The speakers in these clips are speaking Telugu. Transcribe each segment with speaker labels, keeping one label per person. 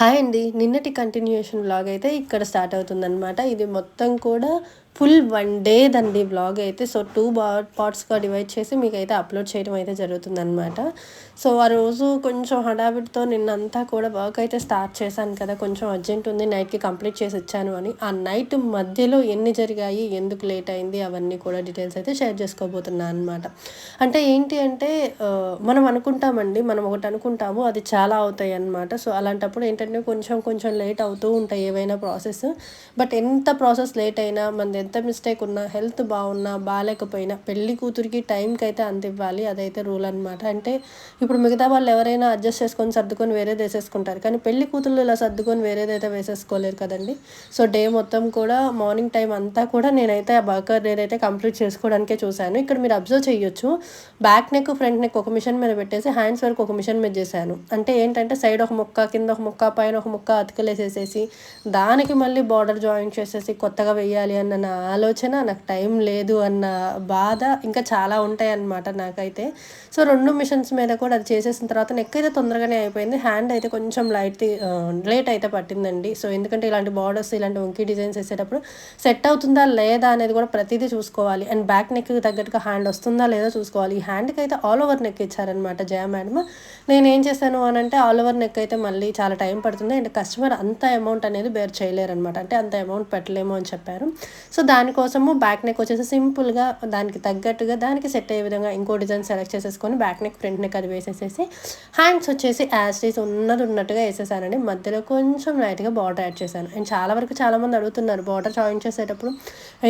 Speaker 1: హాయ్ అండి. నిన్నటి కంటిన్యూషన్ బ్లాగ్ అయితే ఇక్కడ స్టార్ట్ అవుతుందన్నమాట. ఇది మొత్తం కూడా ఫుల్ వన్ డే దండి బ్లాగ్ అయితే. సో టూ బా పార్ట్స్గా డివైడ్ చేసి మీకు అయితే అప్లోడ్ చేయడం అయితే జరుగుతుందనమాట సో ఆ రోజు కొంచెం హడావిడితో నిన్నంతా కూడా వర్క్ అయితే స్టార్ట్ చేశాను కదా. కొంచెం అర్జెంట్ ఉంది నైట్కి కంప్లీట్ చేసి ఇచ్చాను అని. ఆ నైట్ మధ్యలో ఎన్ని జరిగాయి ఎందుకు లేట్ అయింది అవన్నీ కూడా డీటెయిల్స్ అయితే షేర్ చేసుకోబోతున్నాను అనమాట అంటే ఏంటి అంటే మనం అనుకుంటామండి మనం ఒకటి అనుకుంటాము అది చాలా అవుతాయి అనమాట సో అలాంటప్పుడు ఏంటంటే కొంచెం కొంచెం లేట్ అవుతూ ఉంటాయి ఏవైనా ప్రాసెస్ బట్ ఎంత ప్రాసెస్ లేట్ అయినా మనది ఎంత మిస్టేక్ ఉన్నా హెల్త్ బాగున్నా బాగాలేకపోయినా పెళ్ళి కూతురికి టైంకి అయితే అంత ఇవ్వాలి. అదైతే రూల్ అనమాట అంటే ఇప్పుడు మిగతా వాళ్ళు ఎవరైనా అడ్జస్ట్ చేసుకొని సర్దుకొని వేరేది వేసేసుకుంటారు. కానీ పెళ్ళి కూతుర్లు ఇలా సర్దుకొని వేరేదైతే వేసేసుకోలేరు కదండి. సో డే మొత్తం కూడా మార్నింగ్ టైం అంతా కూడా నేనైతే ఆ బర్కర్ నేనైతే కంప్లీట్ చేసుకోవడానికే చూశాను. ఇక్కడ మీరు అబ్జర్వ్ చేయొచ్చు. బ్యాక్ నెక్ ఫ్రంట్ నెక్ ఒక మిషన్ మీద పెట్టేసి హ్యాండ్స్ వరకు ఒక మిషన్ మీద చేశాను. అంటే ఏంటంటే సైడ్ ఒక ముక్క కింద ఒక ముక్క పైన ఒక ముక్క అతుకలేసేసేసి దానికి మళ్ళీ బార్డర్ జాయిన్ చేసేసి కొత్తగా వెయ్యాలి అన్న నా ఆలోచన నాకు టైం లేదు అన్న బాధ ఇంకా చాలా ఉంటాయి అన్నమాట నాకైతే. సో రెండు మిషన్స్ మీద కూడా అది చేసేసిన తర్వాత నెక్ అయితే తొందరగానే అయిపోయింది. హ్యాండ్ అయితే కొంచెం లైట్ లేట్ అయితే పట్టిందండి. సో ఎందుకంటే ఇలాంటి బార్డర్స్ ఇలాంటి వంకీ డిజైన్స్ వేసేటప్పుడు సెట్ అవుతుందా లేదా అనేది కూడా ప్రతిదీ చూసుకోవాలి. అండ్ బ్యాక్ నెక్ తగ్గట్టుగా హ్యాండ్ వస్తుందా లేదా చూసుకోవాలి. ఈ హ్యాండ్కి అయితే ఆల్ ఓవర్ నెక్ ఇచ్చారనమాట జయ మేడమ్. నేను ఏం చేశాను అని అంటే ఆల్ ఓవర్ నెక్ అయితే మళ్ళీ చాలా టైం పడుతుంది. అండ్ కస్టమర్ అంత అమౌంట్ అనేది బేర్ చేయలేరు అనమాట అంటే అంత అమౌంట్ పెట్టలేము అని చెప్పారు. సో సో దానికోసము బ్యాక్ నెక్ వచ్చేసి సింపుల్గా దానికి తగ్గట్టుగా దానికి సెట్ అయ్యే విధంగా ఇంకో డిజైన్ సెలెక్ట్ చేసేసుకొని బ్యాక్ నెక్ ఫ్రంట్ నెక్ అది వేసేసేసి హ్యాండ్స్ వచ్చేసి యాస్టీస్ ఉన్నది ఉన్నట్టుగా వేసేసానండి. మధ్యలో కొంచెం లైట్గా బార్డర్ యాడ్ చేశాను. అండ్ చాలా వరకు చాలామంది అడుగుతున్నారు బార్డర్ జాయిన్ చేసేటప్పుడు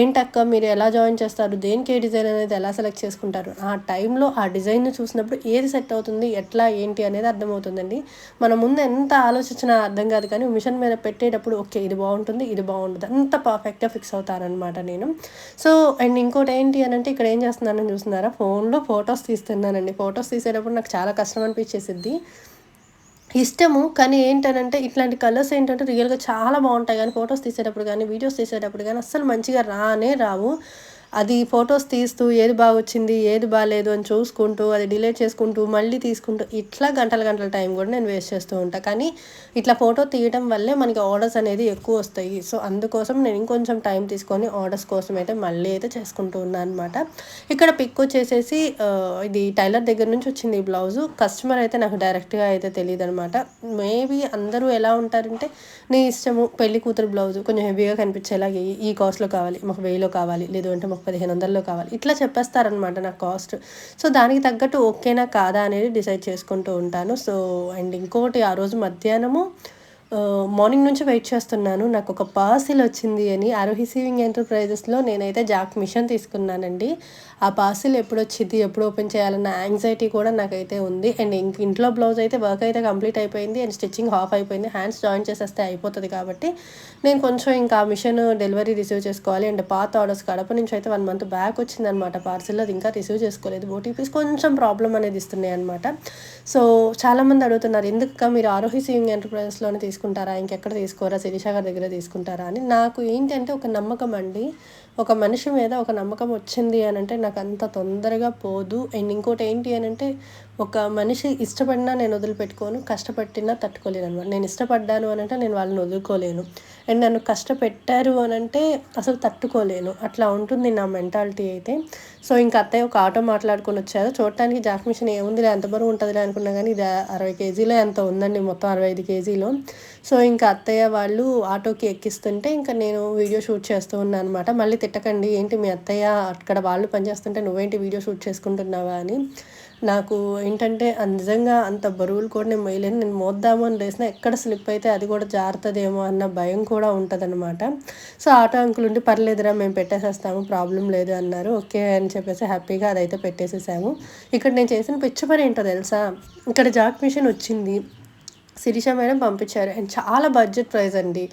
Speaker 1: ఏంటక్క మీరు ఎలా జాయిన్ చేస్తారు? దేనికి ఏ డిజైన్ అనేది ఎలా సెలెక్ట్ చేసుకుంటారు? ఆ టైంలో ఆ డిజైన్ చూసినప్పుడు ఏది సెట్ అవుతుంది? ఎట్లా? ఏంటి? అనేది అర్థమవుతుందండి. మన ముందు ఎంత ఆలోచించినా అర్థం కాదు కానీ మిషన్ మీద పెట్టేటప్పుడు ఓకే ఇది బాగుంటుంది ఇది బాగుంటుంది అంత పర్ఫెక్ట్గా ఫిక్స్ అవుతారనమాట నేను. సో అండ్ ఇంకోటి ఏంటి అని అంటే ఇక్కడ ఏం చేస్తున్నానని చూస్తున్నారా? ఫోన్లో ఫొటోస్ తీస్తున్నానండి. ఫొటోస్ తీసేటప్పుడు నాకు చాలా కష్టం అనిపించేసిద్ది. ఇష్టము కానీ ఏంటనంటే ఇట్లాంటి కలర్స్ ఏంటంటే రియల్గా చాలా బాగుంటాయి. కానీ ఫొటోస్ తీసేటప్పుడు కానీ వీడియోస్ తీసేటప్పుడు కానీ అస్సలు మంచిగా రానే రావు. అది ఫొటోస్ తీస్తూ ఏది బాగా వచ్చింది ఏది బాగాలేదు అని చూసుకుంటూ అది డిలే చేసుకుంటూ మళ్ళీ తీసుకుంటూ ఇట్లా గంటల గంటల టైం కూడా నేను వేస్ట్ చేస్తూ ఉంటాను కానీ ఇట్లా ఫోటో తీయడం వల్లే మనకి ఆర్డర్స్ అనేది ఎక్కువ వస్తాయి. సో అందుకోసం నేను ఇంకొంచెం టైం తీసుకొని ఆర్డర్స్ కోసం అయితే మళ్ళీ అయితే చేసుకుంటూ ఉన్నాను అనమాట ఇక్కడ పిక్ వచ్చేసేసి ఇది టైలర్ దగ్గర నుంచి వచ్చింది ఈ బ్లౌజు. కస్టమర్ అయితే నాకు డైరెక్ట్గా అయితే తెలియదు అనమాట మేబీ అందరూ ఎలా ఉంటారంటే నీ ఇష్టము పెళ్ళి కూతురు బ్లౌజు కొంచెం హెవీగా కనిపించేలాగే ఈ కాస్ట్లో కావాలి మాకు వెయ్యిలో కావాలి లేదు అంటే మాకు పదిహేను వందల్లో కావాలి. ఇట్లా చెప్పేస్తారనమాట నా కాస్ట్. సో దానికి తగ్గట్టు ఓకేనా కాదా అనేది డిసైడ్ చేసుకుంటూ ఉంటాను. సో అండ్ ఇంకోటి ఆ రోజు మధ్యాహ్నము మార్నింగ్ నుంచి వెయిట్ చేస్తున్నాను. నాకు ఒక పార్సిల్ వచ్చింది అని ఆరోహి సీవింగ్ ఎంటర్ప్రైజెస్లో నేనైతే జాక్ మిషన్ తీసుకున్నానండి. ఆ పార్సిల్ ఎప్పుడు వచ్చింది ఎప్పుడు ఓపెన్ చేయాలన్న యాంగ్జైటీ కూడా నాకైతే ఉంది. అండ్ ఇంక ఇంట్లో బ్లౌజ్ అయితే వర్క్ అయితే కంప్లీట్ అయిపోయింది. అండ్ స్టిచ్చింగ్ హాఫ్ అయిపోయింది. హ్యాండ్స్ జాయిన్ చేసేస్తే అయిపోతుంది కాబట్టి నేను కొంచెం ఇంకా ఆ మిషన్ డెలివరీ రిసీవ్ చేసుకోవాలి. అండ్ పాత ఆర్డర్స్ కడప నుంచి అయితే వన్ మంత్ బ్యాక్ వచ్చిందనమాట పార్సిల్. అది ఇంకా రిసీవ్ చేసుకోలేదు. ఓటీపీస్ కొంచెం ప్రాబ్లం అనేది ఇస్తున్నాయి అనమాట సో చాలామంది అడుగుతున్నారు ఎందుకు మీరు ఆరోహి సీవింగ్ ఎంటర్ప్రైజెస్లోనే తీసుకుంటారా? ఇంకెక్కడ తీసుకోరా? శిరీష గారి దగ్గర తీసుకుంటారా? అని నాకు ఏంటంటే ఒక నమ్మకం అండి. ఒక మనిషి మీద ఒక నమ్మకం వచ్చింది అని అంటే నాకు అంత తొందరగా పోదు. అండ్ ఇంకోటి ఏంటి అని అంటే ఒక మనిషి ఇష్టపడినా నేను వదిలిపెట్టుకోను కష్టపట్టినా తట్టుకోలేను అనమాట నేను ఇష్టపడ్డాను అని అంటే నేను వాళ్ళని వదులుకోలేను. అండ్ నన్ను కష్టపెట్టారు అని అంటే అసలు తట్టుకోలేను. అట్లా ఉంటుంది నా మెంటాలిటీ అయితే. సో ఇంకా అత్తయ్య ఒక ఆటో మాట్లాడుకొని వచ్చారు. చూడటానికి జాక్ మిషన్ ఏముందిలే ఎంత బరువు ఉంటుందిలే అనుకున్నా కానీ ఇది అరవై కేజీలో ఎంత ఉందండి మొత్తం అరవై ఐదు కేజీలో. సో ఇంకా అత్తయ్య వాళ్ళు ఆటోకి ఎక్కిస్తుంటే ఇంకా నేను వీడియో షూట్ చేస్తూ ఉన్నాను అనమాట మళ్ళీ తిట్టకండి ఏంటి మీ అత్తయ్య? అక్కడ వాళ్ళు పనిచేస్తుంటే నువ్వేంటి వీడియో షూట్ చేసుకుంటున్నావా? అని. నాకు ఏంటంటే నిజంగా అంత బరువులు కూడా నేను మొయ్యలేను నేను మోద్దాము అని లేసిన ఎక్కడ స్లిప్ అయితే అది కూడా జారుతుందేమో అన్న భయం కూడా ఉంటుందన్నమాట. సో ఆటో అంకుల్ ఉండి పర్లేదురా మేము పెట్టేసేస్తాము ప్రాబ్లం లేదు అన్నారు. ఓకే అని చెప్పేసి హ్యాపీగా అదైతే పెట్టేసేసాము. ఇక్కడ నేను చేసిన పిచ్చి పని ఏంటో తెలుసా? ఇక్కడ జాక్ మిషన్ వచ్చింది. శిరీష మేడం పంపించారు. అండ్ చాలా బడ్జెట్ ప్రైస్ అండి.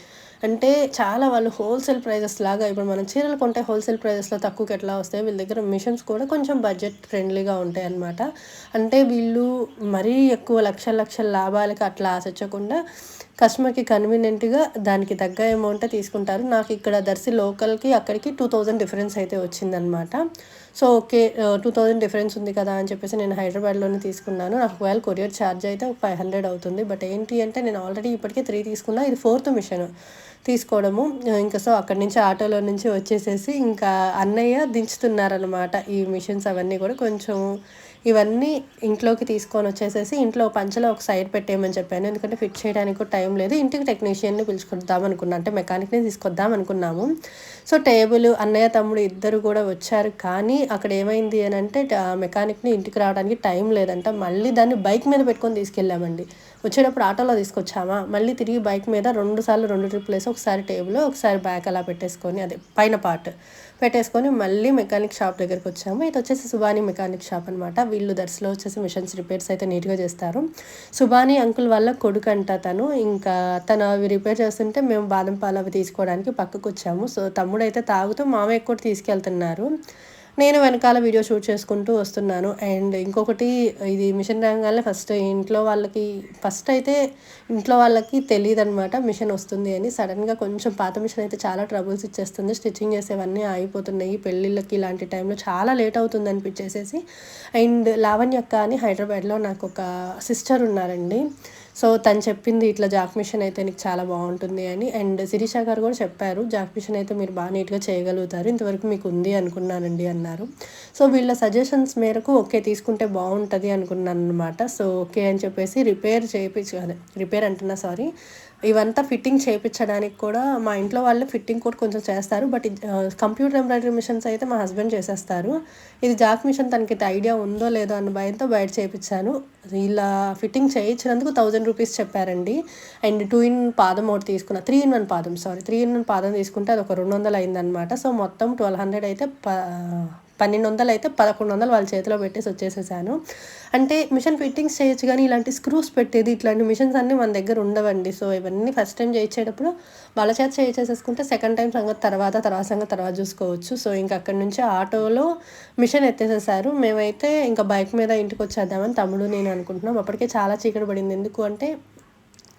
Speaker 1: అంటే చాలా వాళ్ళు హోల్సేల్ ప్రైజెస్ లాగా ఇప్పుడు మనం చీరలు కొంటే హోల్సేల్ ప్రైజెస్లో తక్కువకి ఎట్లా వస్తాయి? వీళ్ళ దగ్గర మిషన్స్ కూడా కొంచెం బడ్జెట్ ఫ్రెండ్లీగా ఉంటాయి అన్నమాట. అంటే వీళ్ళు మరీ ఎక్కువ లక్షల లక్షల లాభాలకి అట్లా ఆశించకుండా కస్టమర్కి కన్వీనియంట్గా దానికి తగ్గ అమౌంట్ తీసుకుంటారు. నాకు ఇక్కడ దర్శి లోకల్కి అక్కడికి టూ థౌజండ్ డిఫరెన్స్ అయితే వచ్చిందనమాట so okay two thousand difference ఉంది కదా అని చెప్పేసి నేను హైదరాబాద్లోనే తీసుకున్నాను. నాకు ఒకవేళ కొరియర్ ఛార్జ్ అయితే ఒక ఫైవ్ హండ్రెడ్ అవుతుంది. బట్ ఏంటి అంటే నేను ఆల్రెడీ ఇప్పటికే త్రీ తీసుకున్నా. ఇది ఫోర్త్ మిషన్ తీసుకోవడము. ఇంకా సో అక్కడి నుంచి ఆటోలో నుంచి వచ్చేసేసి ఇంకా అన్నయ్య దించుతున్నారనమాట ఈ మిషన్స్ అవన్నీ కూడా కొంచెం ఇవన్నీ ఇంట్లోకి తీసుకొని వచ్చేసేసి ఇంట్లో పంచలో ఒక సైడ్ పెట్టేయమని చెప్పాను. ఎందుకంటే ఫిట్ చేయడానికి కూడా టైం లేదు. ఇంటికి టెక్నీషియన్ని పిలుచుకొద్దాం అనుకున్నా. అంటే మెకానిక్ని తీసుకొద్దాం అనుకున్నాము. సో టేబుల్ అన్నయ్య తమ్ముడు ఇద్దరు కూడా వచ్చారు. కానీ అక్కడ ఏమైంది అని అంటే మెకానిక్ని ఇంటికి రావడానికి టైం లేదంట. మళ్ళీ దాన్ని బైక్ మీద పెట్టుకొని తీసుకెళ్ళామండి. వచ్చేటప్పుడు ఆటోలో తీసుకొచ్చామా? మళ్ళీ తిరిగి బైక్ మీద రెండు సార్లు రెండు ట్రిప్లు వేసి ఒకసారి టేబుల్ ఒకసారి బ్యాక్ అలా పెట్టేసుకొని అదే పైన పార్ట్ పెట్టేసుకొని మళ్ళీ మెకానిక్ షాప్ దగ్గరికి వచ్చాము. ఇది వచ్చేసి సుభాని మెకానిక్ షాప్ అనమాట వీళ్ళు దర్శలో వచ్చేసి మిషన్స్ రిపేర్స్ అయితే నీట్గా చేస్తారు. సుభాని అంకుల్ వల్ల కొడుకు అంట తను. ఇంకా తను అవి రిపేర్ చేస్తుంటే మేము బాదం పాలు అవి తీసుకోవడానికి పక్కకు వచ్చాము సో తమ్ముడు అయితే తాగుతూ మామయ్య కూడా తీసుకెళ్తున్నారు. నేను వెనకాల వీడియో షూట్ చేసుకుంటూ వస్తున్నాను. అండ్ ఇంకొకటి ఇది మిషన్ రాగానే ఫస్ట్ ఇంట్లో వాళ్ళకి ఫస్ట్ అయితే ఇంట్లో వాళ్ళకి తెలియదు అనమాట మిషన్ వస్తుంది అని. సడన్గా కొంచెం పాత మిషన్ అయితే చాలా ట్రబుల్స్ ఇచ్చేస్తుంది. స్టిచ్చింగ్ చేసేవన్నీ ఆగిపోతున్నాయి. పెళ్ళిళ్ళకి ఇలాంటి టైంలో చాలా లేట్ అవుతుంది అనిపించేసేసి. అండ్ లావణ్యక్క అని హైదరాబాద్లో నాకు ఒక సిస్టర్ ఉన్నారండి. సో తను చెప్పింది ఇట్లా జాక్ మిషన్ అయితే నీకు చాలా బాగుంటుంది అని. అండ్ శిరీష గారు కూడా చెప్పారు జాక్ మిషన్ అయితే మీరు బాగా నీట్గా చేయగలుగుతారు. ఇంతవరకు మీకు ఉంది అనుకున్నానండి అన్నారు సో వీళ్ళ సజెషన్స్ మేరకు ఓకే తీసుకుంటే బాగుంటుంది అనుకున్నాను అనమాట సో ఓకే అని చెప్పేసి రిపేర్ చేయించు అదే రిపేర్ అంటున్నా సారీ. ఇవంతా ఫిట్టింగ్ చేయించడానికి కూడా మా ఇంట్లో వాళ్ళు ఫిట్టింగ్ కూడా కొంచెం చేస్తారు. బట్ కంప్యూటర్ ఎంబ్రాయిడరీ మిషన్స్ అయితే మా హస్బెండ్ చేసేస్తారు. ఇది జాక్ మిషన్ తనకి ఐడియా ఉందో లేదో అన్న భయంతో బయట చేయించాను ఇలా ఫిట్టింగ్ చేయించినందుకు థౌజండ్ రూపీస్ చెప్పారండి. అండ్ టూ ఇన్ పాదం ఒకటి తీసుకున్న త్రీ ఇన్ వన్ పాదం సారీ త్రీ ఇన్ వన్ పాదం తీసుకుంటే అది ఒక రెండు వందలు అయిందనమాట సో మొత్తం ట్వెల్వ్ హండ్రెడ్ అయితే ప పన్నెండు వందలు అయితే పదకొండు వందలు వాళ్ళ చేతిలో పెట్టేసి వచ్చేసేసాను. అంటే మిషన్ ఫిట్టింగ్స్ చేయొచ్చు కానీ ఇలాంటి స్క్రూస్ పెట్టేది ఇట్లాంటి మిషన్స్ అన్నీ మన దగ్గర ఉండవండి. సో ఇవన్నీ ఫస్ట్ టైం చేయించేటప్పుడు వాళ్ళ చేత చేసేసుకుంటే సెకండ్ టైం సంగతి తర్వాత తర్వాత సంగతి తర్వాత చూసుకోవచ్చు. సో ఇంకా అక్కడి నుంచి ఆటోలో మిషన్ ఎత్తేసేసారు. మేమైతే ఇంకా బైక్ మీద ఇంటికి వచ్చేద్దామని తమ్ముడు నేను అనుకుంటున్నాం. అప్పటికే చాలా చీకటి పడింది. ఎందుకు అంటే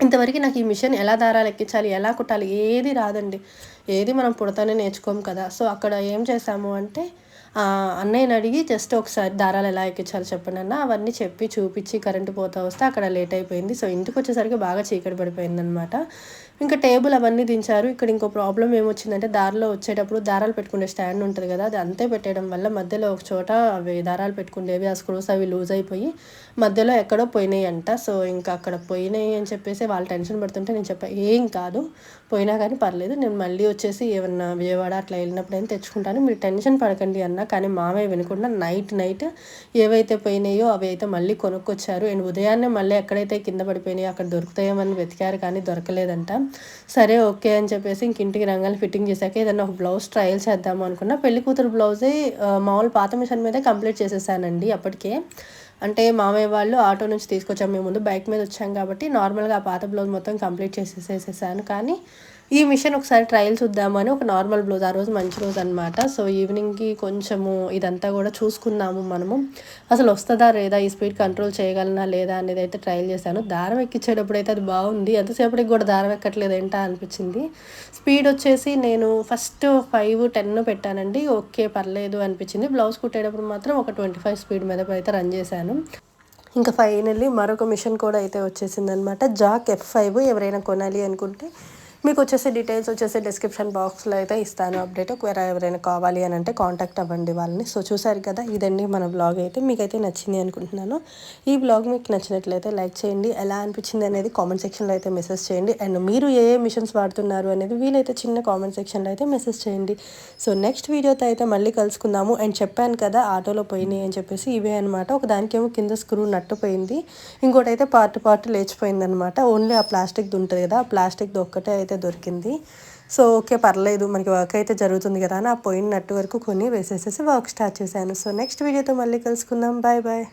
Speaker 1: ఇంతవరకు నాకు ఈ మిషన్ ఎలా దారాలు ఎక్కించాలి ఎలా కుట్టాలి ఏది రాదండి. ఏది మనం పుడతానే నేర్చుకోము కదా. సో అక్కడ ఏం చేసాము అంటే అన్నయ్యని అడిగి జస్ట్ ఒకసారి దారాలు ఎలా ఎక్కించాలి చెప్పండి అన్న. అవన్నీ చెప్పి చూపించి కరెంటు పోతా వస్తే అక్కడ లేట్ అయిపోయింది. సో ఇంటికి వచ్చేసరికి బాగా చీకటి పడిపోయిందనమాట ఇంకా టేబుల్ అవన్నీ దించారు. ఇక్కడ ఇంకో ప్రాబ్లం ఏమొచ్చిందంటే దారిలో వచ్చేటప్పుడు దారాలు పెట్టుకునే స్టాండ్ ఉంటుంది కదా అది అంతే పెట్టేయడం వల్ల మధ్యలో ఒక చోట అవి దారాలు పెట్టుకునేవి ఆ స్క్రూస్ అవి లూజ్ అయిపోయి మధ్యలో ఎక్కడో పోయినాయి అంట సో ఇంకా అక్కడ పోయినాయి అని చెప్పేసి వాళ్ళు టెన్షన్ పడుతుంటే నేను చెప్పా ఏం కాదు పోయినా కానీ పర్లేదు నేను మళ్ళీ వచ్చేసి ఏమన్నా విజయవాడ అట్లా వెళ్ళినప్పుడు అయినా తెచ్చుకుంటాను మీరు టెన్షన్ పడకండి అన్న కానీ మామయ్య వినకుండా నైట్ నైట్ ఏవైతే పోయినాయో అవి అయితే మళ్ళీ కొనుక్కొచ్చారు. అండ్ ఉదయాన్నే మళ్ళీ ఎక్కడైతే కింద పడిపోయినాయో అక్కడ దొరుకుతాయేమని వెతికారు కానీ దొరకలేదంట. సరే ఓకే అని చెప్పేసి ఇంక ఇంటికి రంగాలు ఫిట్టింగ్ చేశాక ఏదైనా ఒక బ్లౌజ్ ట్రయల్ చేద్దాం అనుకున్నా. పెళ్ళి కూతురు బ్లౌజే మామూలు పాత మిషన్ మీదే కంప్లీట్ చేసేసానండి అప్పటికే. అంటే మామయ్య వాళ్ళు ఆటో నుంచి తీసుకొచ్చాం మేము ముందు బైక్ మీద వచ్చాం కాబట్టి నార్మల్గా ఆ పాత బ్లౌజ్ మొత్తం కంప్లీట్ చేసేసేసాను. కానీ ఈ మిషన్ ఒకసారి ట్రయల్ చూద్దామని ఒక నార్మల్ బ్లౌజ్ ఆ రోజు మంచి రోజు అనమాట సో ఈవినింగ్కి కొంచెము ఇదంతా కూడా చూసుకున్నాము మనము. అసలు వస్తుందా లేదా ఈ స్పీడ్ కంట్రోల్ చేయగలనా లేదా అనేది అయితే ట్రయల్ చేశాను. దారం ఎక్కించేటప్పుడు అయితే అది బాగుంది. ఎంతసేపటికి కూడా దారం ఎక్కట్లేదు ఏంటా అనిపించింది. స్పీడ్ వచ్చేసి నేను ఫస్ట్ ఫైవ్ టెన్ పెట్టానండి. ఓకే పర్లేదు అనిపించింది. బ్లౌజ్ కుట్టేటప్పుడు మాత్రం ఒక ట్వంటీ ఫైవ్ స్పీడ్ మీద అయితే రన్ చేశాను. ఇంకా ఫైనల్లీ మరొక మిషన్ కూడా అయితే వచ్చేసింది అనమాట జాక్ ఎఫ్ ఫైవ్ ఎవరైనా కొనాలి అనుకుంటే మీకు వచ్చేసి డీటెయిల్స్ వచ్చేసి డిస్క్రిప్షన్ బాక్స్లో అయితే ఇస్తాను అప్డేట్ ఒకవేళ ఎవరైనా కావాలి అని అంటే కాంటాక్ట్ అవ్వండి వాళ్ళని. సో చూసారు కదా ఇదండి మన బ్లాగ్ అయితే. మీకైతే నచ్చింది అనుకుంటున్నాను. ఈ బ్లాగ్ మీకు నచ్చినట్లయితే లైక్ చేయండి. ఎలా అనిపించింది అనేది కామెంట్ సెక్షన్లో అయితే మెసేజ్ చేయండి. అండ్ మీరు ఏ ఏ మిషన్స్ వాడుతున్నారు అనేది వీలైతే చిన్న కామెంట్ సెక్షన్లో అయితే మెసేజ్ చేయండి. సో నెక్స్ట్ వీడియోతో అయితే మళ్ళీ కలుసుకుందాము. అండ్ చెప్పాను కదా ఆటోలో పోయినాయి అని చెప్పేసి ఇవే అనమాట ఒక దానికేమో కింద స్క్రూ నట్టుపోయింది. ఇంకోటి అయితే పార్ట్ పార్ట్ లేచిపోయింది అనమాట ఓన్లీ ఆ ప్లాస్టిక్ది ఉంటుంది కదా ఆ ప్లాస్టిక్ది ఒక్కటే అయితే దొరికింది. సో ఓకే పర్లేదు మనకి వర్క్ అయితే జరుగుతుంది కదా అని ఆ పోయిన నట్టు వరకు కొన్ని వేసేసేసి వర్క్ స్టార్ట్ చేశాను. సో నెక్స్ట్ వీడియోతో మళ్ళీ కలుసుకుందాం. Bye bye